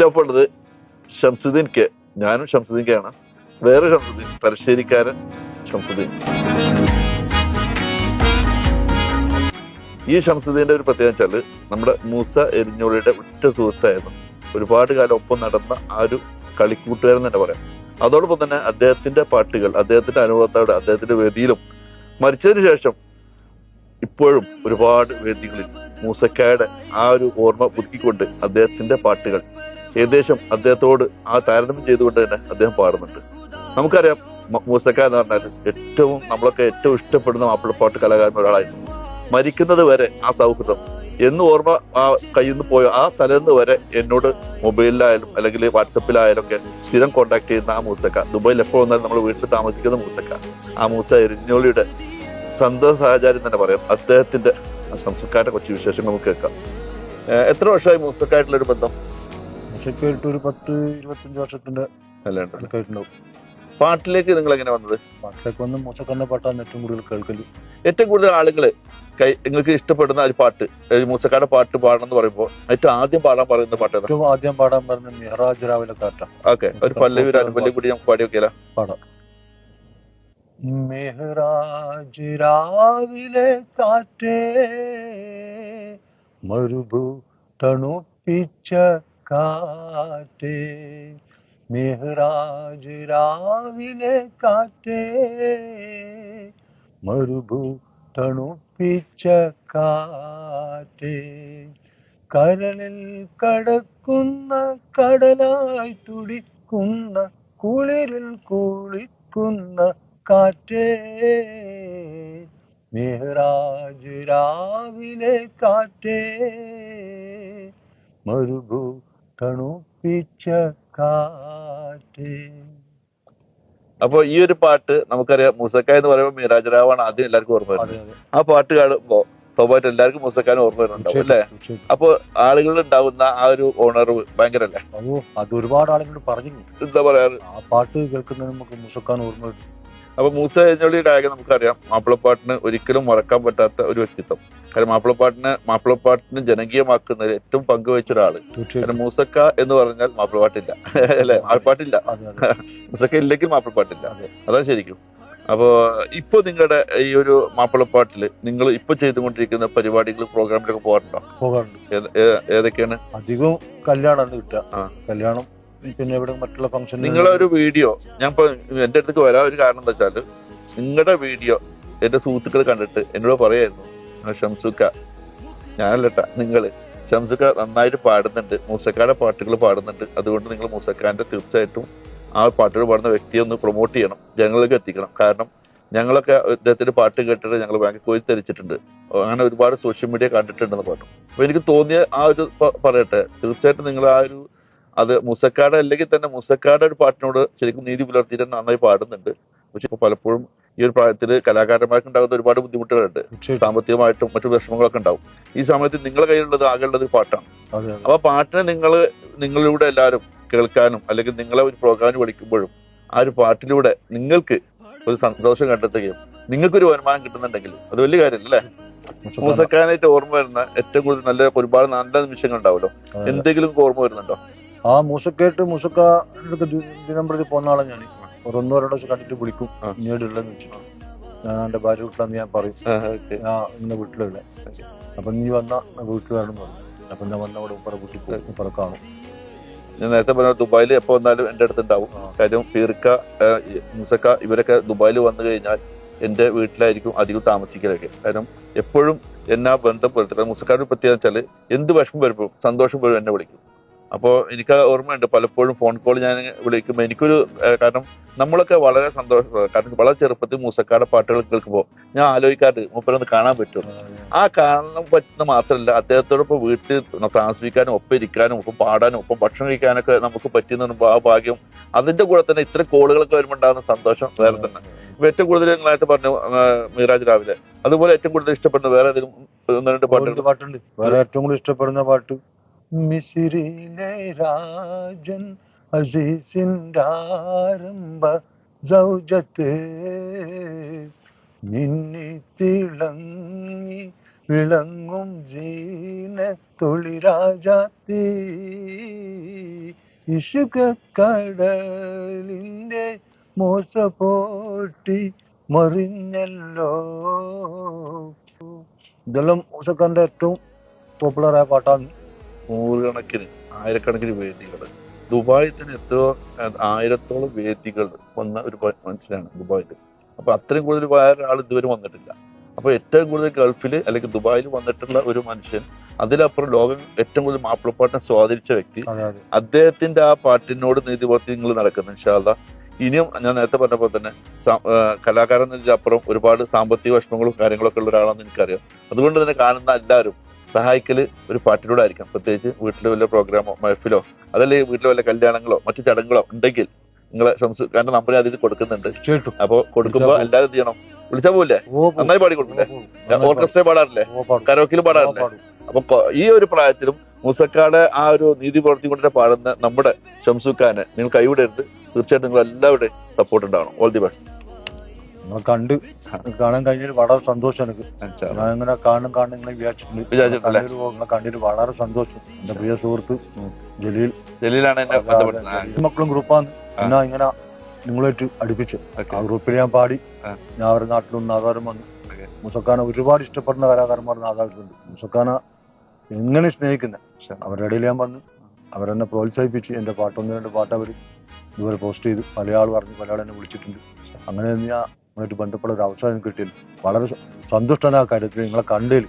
എന്റെ ഒപ്പം ഉള്ളത് ഷംസുദ്ദീൻ കെ. ഞാനും ഷംസുദ്ദീൻ കെ ആണ്. വേറെ ഷംസുദ്ദീൻ തലശ്ശേരിക്കാരൻ ഷംസുദ്ദീൻ. ഈ ഷംസുദ്ദീന്റെ ഒരു പ്രത്യേകത വെച്ചാൽ നമ്മുടെ മൂസ എരിഞ്ഞോളിയുടെ ഉറ്റ സുഹൃത്തായിരുന്നു. ഒരുപാട് കാലം ഒപ്പം നടന്ന ആ ഒരു കളിക്കൂട്ടുകാരൻ തന്നെ പറയാം. അതോടൊപ്പം തന്നെ അദ്ദേഹത്തിന്റെ പാട്ടുകൾ അദ്ദേഹത്തിന്റെ അനുഭവത്തോടെ അദ്ദേഹത്തിന്റെ വേദിയിലും മരിച്ചതിന് ശേഷം ഇപ്പോഴും ഒരുപാട് വേദികളിൽ മൂസക്കായുടെ ആ ഒരു ഓർമ്മ പുതുക്കിക്കൊണ്ട് അദ്ദേഹത്തിന്റെ പാട്ടുകൾ ഏകദേശം അദ്ദേഹത്തോട് ആ താരതമ്യം ചെയ്തുകൊണ്ട് തന്നെ അദ്ദേഹം പാടുന്നുണ്ട്. നമുക്കറിയാം മൂസക്ക എന്ന് പറഞ്ഞാൽ ഏറ്റവും നമ്മളൊക്കെ ഏറ്റവും ഇഷ്ടപ്പെടുന്ന മാപ്പിളപ്പാട്ട് കലാകാരൻ ഒരാളായിരുന്നു. മരിക്കുന്നത് വരെ ആ സൗഹൃദം എന്ന് ഓർമ്മ ആ കയ്യിൽ നിന്ന് പോയ ആ തലേന്ന് വരെ എന്നോട് മൊബൈലിലായാലും അല്ലെങ്കിൽ വാട്സപ്പിലായാലും ഒക്കെ സ്ഥിരം കോണ്ടാക്ട് ചെയ്യുന്ന ആ മൂസക്ക ദുബായിൽ എപ്പോൾ വന്നാലും നമ്മൾ വീട്ടിൽ താമസിക്കുന്ന മൂസക്ക ആ മൂസ എരിഞ്ഞോളിയുടെ സന്തോഷ സഹചാര്യം തന്നെ പറയാം. അദ്ദേഹത്തിന്റെ സംസ്കാരത്തെ കുറച്ച് വിശേഷങ്ങൾ വിശേഷം നമുക്ക് കേൾക്കാം. എത്ര വർഷമായി മൂസക്കായിട്ടുള്ള ഒരു ബന്ധം ഒരു പത്ത് ഇരുപത്തഞ്ച് വർഷത്തിന്റെ പാട്ടിലേക്ക് നിങ്ങൾ എങ്ങനെ വന്നത്? പാട്ടിലേക്ക് വന്ന് മൂസക്കാരന്റെ പാട്ടാണ് ഏറ്റവും കൂടുതൽ കേൾക്കൽ. ഏറ്റവും കൂടുതൽ ആളുകൾ നിങ്ങൾക്ക് ഇഷ്ടപ്പെടുന്ന ഒരു പാട്ട് മൂസക്കാരുടെ പാട്ട് പാടണം എന്ന് പറയുമ്പോൾ ഏറ്റവും ആദ്യം പാടാൻ പറയുന്ന പാട്ട് ഏറ്റവും ആദ്യം പാടാൻ പറഞ്ഞ മെഹറാജ് രാവിലെ കാറ്റ ഓക്കെ. ഒരു പല്ലവി അനുപല്ലി കൂടി നമുക്ക് പാടി വെക്കില്ല പാടാം. മെഹറാജ് രാവിലെ കാറ്റേ മരുഭു തണുപ്പിച്ച കാറ്റേ. മെഹറാജ് രാവിലെ കാറ്റേ മരുഭു തണുപ്പിച്ച കാറ്റേ. കരളിൽ കടക്കുന്ന കടലായി തുടിക്കുന്ന കുളിരിൽ കുളിക്കുന്ന കാറ്റേ. മെഹ്റാജ് രാവിലെ കാറ്റേ. മരുഭൂ തണുപ്പിച്ച കാറ്റേ. അപ്പൊ ഈ ഒരു പാട്ട് നമുക്കറിയാം മൂസക്ക എന്ന് പറയുമ്പോൾ മിരാജ് റാവാണ് ആദ്യം എല്ലാവർക്കും ഓർമ്മ വരുന്നത്. ആ പാട്ട് കാണുമ്പോ സ്വാഭാവികമായിട്ട് എല്ലാവർക്കും മൂസക്കാനും ഓർമ്മ വരുന്നുണ്ടാവും അല്ലേ. അപ്പൊ ആളുകളിൽ ഉണ്ടാവുന്ന ആ ഒരു ഉണർവ് ഭയങ്കര അല്ലേ അത് ഒരുപാട് ആളുകൾ പറഞ്ഞു എന്താ പറയാറ്? ആ പാട്ട് കേൾക്കുന്നതിന് നമുക്ക് മുസക്കാൻ ഓർമ്മ വരും അപ്പൊ മൂസ എഞ്ഞോളിയുടെ ആകെ നമുക്കറിയാം. മാപ്പിളപ്പാട്ടിന് ഒരിക്കലും മറക്കാൻ പറ്റാത്ത ഒരു വ്യക്തിത്വം. കാരണം മാപ്പിളപ്പാട്ടിന് മാപ്പിളപ്പാട്ടിന് ജനകീയമാക്കുന്നതിൽ ഏറ്റവും പങ്കുവച്ച ഒരാൾ. കാരണം മൂസക്ക എന്ന് പറഞ്ഞാൽ മാപ്പിളപ്പാട്ടില്ല. അല്ലെ? മാപ്പിളപ്പാട്ടില്ല. മൂസക്ക ഇല്ലെങ്കിൽ മാപ്പിളപ്പാട്ടില്ല. അതാ. അതാണ് ശരിക്കും. അപ്പോ ഇപ്പൊ നിങ്ങളുടെ ഈ ഒരു മാപ്പിളപ്പാട്ടിൽ നിങ്ങൾ ഇപ്പൊ ചെയ്തുകൊണ്ടിരിക്കുന്ന പരിപാടികൾ പ്രോഗ്രാമിലൊക്കെ പോകാറുണ്ടോ? പോകാറുണ്ട്. ഏതൊക്കെയാണ്? അധികവും കല്യാണമാണ് കിട്ടുക. കല്യാണം പിന്നെ ഇവിടെ മറ്റുള്ള ഫംഗ്ഷൻ നിങ്ങളെ ഒരു വീഡിയോ ഞാൻ ഇപ്പൊ എന്റെ അടുത്തേക്ക് വരാൻ ഒരു കാരണം എന്താ വെച്ചാൽ നിങ്ങളുടെ വീഡിയോ എന്റെ സുഹൃത്തുക്കൾ കണ്ടിട്ട് എന്നോട് പറയായിരുന്നു "ആ, ഷംസുക്ക ഞാനല്ലട്ടാ നിങ്ങൾ ഷംസുക്ക നന്നായിട്ട് പാടുന്നുണ്ട് മൂസക്കാരുടെ പാട്ടുകൾ പാടുന്നുണ്ട് അതുകൊണ്ട് നിങ്ങൾ മൂസക്കാരന്റെ തീർച്ചയായിട്ടും ആ പാട്ടുകൾ പാടുന്ന വ്യക്തിയെ ഒന്ന് പ്രൊമോട്ട് ചെയ്യണം ജനങ്ങളിലേക്ക് എത്തിക്കണം. കാരണം ഞങ്ങളൊക്കെ ഇദ്ദേഹത്തിന്റെ പാട്ട് കേട്ടിട്ട് ഞങ്ങൾ ബാങ്കിൽ പോയി കോരിത്തരിച്ചിട്ടുണ്ട് അങ്ങനെ ഒരുപാട് സോഷ്യൽ മീഡിയ കണ്ടിട്ടുണ്ടെന്ന് പറഞ്ഞു. അപ്പൊ എനിക്ക് തോന്നിയ ആ ഒരു പറയട്ടെ തീർച്ചയായിട്ടും നിങ്ങൾ ആ ഒരു അത് മുസക്കാട് അല്ലെങ്കിൽ തന്നെ മുസക്കാട് ഒരു പാട്ടിനോട് ശരിക്കും നീതി പുലർത്തിയിട്ട് നന്നായി പാടുന്നുണ്ട്. പക്ഷെ ഇപ്പൊ പലപ്പോഴും ഈ ഒരു പ്രായത്തിൽ കലാകാരന്മാർക്ക് ഉണ്ടാകുന്ന ഒരുപാട് ബുദ്ധിമുട്ടുകളുണ്ട്. സാമ്പത്തികമായിട്ടും മറ്റു വിഷമങ്ങളൊക്കെ ഉണ്ടാവും. ഈ സമയത്ത് നിങ്ങളുടെ കയ്യിലുള്ളത് ആകെയുള്ളത് പാട്ടാണ്. അപ്പൊ പാട്ടിനെ നിങ്ങൾ നിങ്ങളിലൂടെ എല്ലാവരും കേൾക്കാനും അല്ലെങ്കിൽ നിങ്ങളെ ഒരു പ്രോഗ്രാമിന് വിളിക്കുമ്പോഴും ആ ഒരു പാട്ടിലൂടെ നിങ്ങൾക്ക് ഒരു സന്തോഷം കണ്ടെത്തുകയും നിങ്ങൾക്കൊരു വരുമാനം കിട്ടുന്നുണ്ടെങ്കിൽ അത് വലിയ കാര്യമല്ല മൂസക്കാനായിട്ട് ഓർമ്മ വരുന്ന ഏറ്റവും കൂടുതൽ നല്ല ഒരുപാട് നല്ല നിമിഷങ്ങൾ ഉണ്ടാവുമല്ലോ. എന്തെങ്കിലും ഓർമ്മ വരുന്നുണ്ടോ? ആ മൂസക്കായിട്ട് മൂസക്ക ദിനം പ്രതി പോന്ന ആളെ ഞാൻ ഒരു ഒന്നോ രണ്ടോ ദിവസം കണ്ടിട്ട് വിളിക്കും. വെച്ചിട്ട്. ഞാൻ എന്റെ ഭാര്യ വീട്ടിലാന്ന് ഞാൻ പറയും. ഞാൻ ഇന്ന വീട്ടിലുള്ള അപ്പൊ നീ വന്ന വീട്ടിൽ വേണം പറഞ്ഞു അപ്പൊ ഞാൻ വന്ന അവിടെ ഉപ്പറ വീട്ടിൽ പോകും ഉപ്പറ കാണും. ഞാൻ നേരത്തെ പറഞ്ഞ ദുബായിൽ എപ്പോ വന്നാലും എന്റെ അടുത്ത് ഉണ്ടാവും കാര്യം ഫീർക്ക മുസക്ക ഇവരൊക്കെ ദുബായിൽ വന്നു കഴിഞ്ഞാൽ എന്റെ വീട്ടിലായിരിക്കും അധികം താമസിക്കലൊക്കെ. കാരണം എപ്പോഴും എന്നാ ബന്ധം പുലർത്തുക മുസക്കാരുടെ പ്രത്യേകത വെച്ചാൽ എന്ത് വിഷമം വരുമ്പോഴും സന്തോഷം പോലും എന്നെ വിളിക്കും. അപ്പോൾ എനിക്ക് ഓർമ്മയുണ്ട് പലപ്പോഴും ഫോൺ കോൾ ഞാൻ വിളിക്കുമ്പോൾ എനിക്കൊരു കാരണം നമ്മളൊക്കെ വളരെ സന്തോഷം കാരണം വളരെ ചെറുപ്പത്തിൽ മൂസക്കാട് പാട്ടുകൾ കേൾക്കുമ്പോൾ ഞാൻ ആലോചിക്കാറ് മൂപ്പരൊന്ന് കാണാൻ പറ്റും ആ കാണാൻ പറ്റുന്ന മാത്രമല്ല അദ്ദേഹത്തോടൊപ്പം വീട്ടിൽ താമസിക്കാനും ഒപ്പം ഇരിക്കാനും ഒപ്പം പാടാനും ഒപ്പം ഭക്ഷണം കഴിക്കാനൊക്കെ നമുക്ക് പറ്റുന്ന ആ ഭാഗ്യം. അതിന്റെ കൂടെ തന്നെ ഇത്ര കോളുകളൊക്കെ വരുമ്പോൾ ഉണ്ടാകുന്ന സന്തോഷം വേറെ തന്നെ. ഏറ്റവും കൂടുതൽ നിങ്ങളായിട്ട് പറഞ്ഞു മിറാജ് രാവിലെ. അതുപോലെ ഏറ്റവും കൂടുതൽ ഇഷ്ടപ്പെടുന്ന വേറെ ഏതെങ്കിലും രണ്ട് പാട്ടുണ്ട്. വേറെ ഏറ്റവും കൂടുതൽ ഇഷ്ടപ്പെടുന്ന പാട്ട് മിസിറിലെ രാജൻ അസീസിന്റെ ആരംഭ സൗജത്ത് മിന്നി തിളങ്ങി വിളങ്ങും ജീന തൊളിരാജാത്തി ഇഷുക കടലിന്റെ മോശ പോട്ടി മറിഞ്ഞല്ലോ. ഇതെല്ലാം മൂസക്കാരന്റെ ഏറ്റവും പോപ്പുലറായ പാട്ടാണ്. നൂറുകണക്കിന് ആയിരക്കണക്കിന് വേദികൾ ദുബായിൽ തന്നെ എത്രയോ ആയിരത്തോളം വേദികൾ വന്ന ഒരു മനുഷ്യനാണ് ദുബായിൽ അപ്പൊ അത്രയും കൂടുതൽ വേറെ ആൾ ഇതുവരെ വന്നിട്ടില്ല. അപ്പൊ ഏറ്റവും കൂടുതൽ ഗൾഫിൽ അല്ലെങ്കിൽ ദുബായിൽ വന്നിട്ടുള്ള ഒരു മനുഷ്യൻ അതിലപ്പുറം ലോകം ഏറ്റവും കൂടുതൽ മാപ്പിളപ്പാട്ടിനെ സ്വാധീനിച്ച വ്യക്തി. അദ്ദേഹത്തിന്റെ ആ പാട്ടിനോട് നീതിപൂർത്തി നിങ്ങൾ നടക്കുന്നു ഇൻഷാല്ല ഇനിയും ഞാൻ നേരത്തെ പറഞ്ഞപ്പോൾ തന്നെ കലാകാരൻ എന്നതിനപ്പുറം ഒരുപാട് സാമ്പത്തിക വിഷമങ്ങളും കാര്യങ്ങളൊക്കെ ഉള്ള ഒരാളാണെന്ന് എനിക്കറിയാം. അതുകൊണ്ട് തന്നെ കാണുന്ന എല്ലാവരും സഹായിക്കൽ ഒരു പാട്ടിലൂടെ ആയിരിക്കാം പ്രത്യേകിച്ച് വീട്ടിൽ വല്ല പ്രോഗ്രാമോ മഹഫിലോ അതല്ലേ വീട്ടിൽ വല്ല കല്യാണങ്ങളോ മറ്റു ചടങ്ങുകളോ ഉണ്ടെങ്കിൽ നിങ്ങളെ സംസ്കാരന്റെ നമ്പർ അതിൽ കൊടുക്കുന്നുണ്ട്. കേട്ടു. അപ്പൊ കൊടുക്കുമ്പോ വിളിച്ചാ എല്ലാവരും എന്ത് ചെയ്യണം? വിളിച്ചാ പോവില്ലേ? നന്നായി പാടി കൊടുക്കില്ലേ. ഓർക്കസ്ട്ര പാടാറില്ലേ? കരോക്കിൽ പാടാറില്ലേ? പാടും. അപ്പൊ ഈ ഒരു പ്രായത്തിലും മൂസക്കാട് ആ ഒരു നീതി പ്രവർത്തി കൊണ്ടിട്ട് പാടുന്ന നമ്മുടെ ഷംസുഖാനെ നിങ്ങൾ കൈവിടരുത്. തീർച്ചയായിട്ടും നിങ്ങൾ എല്ലാവരുടെയും സപ്പോർട്ട് ഉണ്ടാവണം. ഓൾ ദി ബെസ്റ്റ് നിങ്ങളെ കണ്ട് കാണാൻ കഴിഞ്ഞാൽ വളരെ സന്തോഷം എനിക്ക് ഞാൻ ഇങ്ങനെ കാണും കാണും ഇങ്ങനെ വിചാരിച്ചിട്ടുണ്ട്? കണ്ടിട്ട് വളരെ സന്തോഷം. എന്റെ പ്രിയ സുഹൃത്ത് ജലീൽ. ജലീലാണ് ബന്ധപ്പെടുന്നത് മക്കളും ഗ്രൂപ്പാണ്. എന്നാ ഇങ്ങനെ നിങ്ങളായിട്ട് അടുപ്പിച്ചു. ആ ഗ്രൂപ്പിൽ ഞാൻ പാടി. ഞാൻ അവരുടെ നാട്ടിലും ആധാരം വന്നു. മുസക്കാന ഒരുപാട് ഇഷ്ടപ്പെടുന്ന കലാകാരന്മാർ നാദാരത്തുണ്ട് മുസക്കാന എങ്ങനെ സ്നേഹിക്കുന്നത് ശരി. അവരുടെ ഇടയിൽ ഞാൻ വന്നു അവരെന്നെ പ്രോത്സാഹിപ്പിച്ച് എന്റെ പാട്ടൊന്ന് രണ്ട് പാട്ട് അവർ ഇതുവരെ പോസ്റ്റ് ചെയ്തു പല ആൾ പറഞ്ഞു പല ആൾ എന്നെ വിളിച്ചിട്ടുണ്ട്. അങ്ങനെ ഞാൻ നിങ്ങളായിട്ട് ബന്ധപ്പെട്ട ഒരു അവസരം കിട്ടിയിൽ വളരെ സന്തുഷ്ടനായ കാര്യത്തിൽ നിങ്ങളെ കണ്ടതിൽ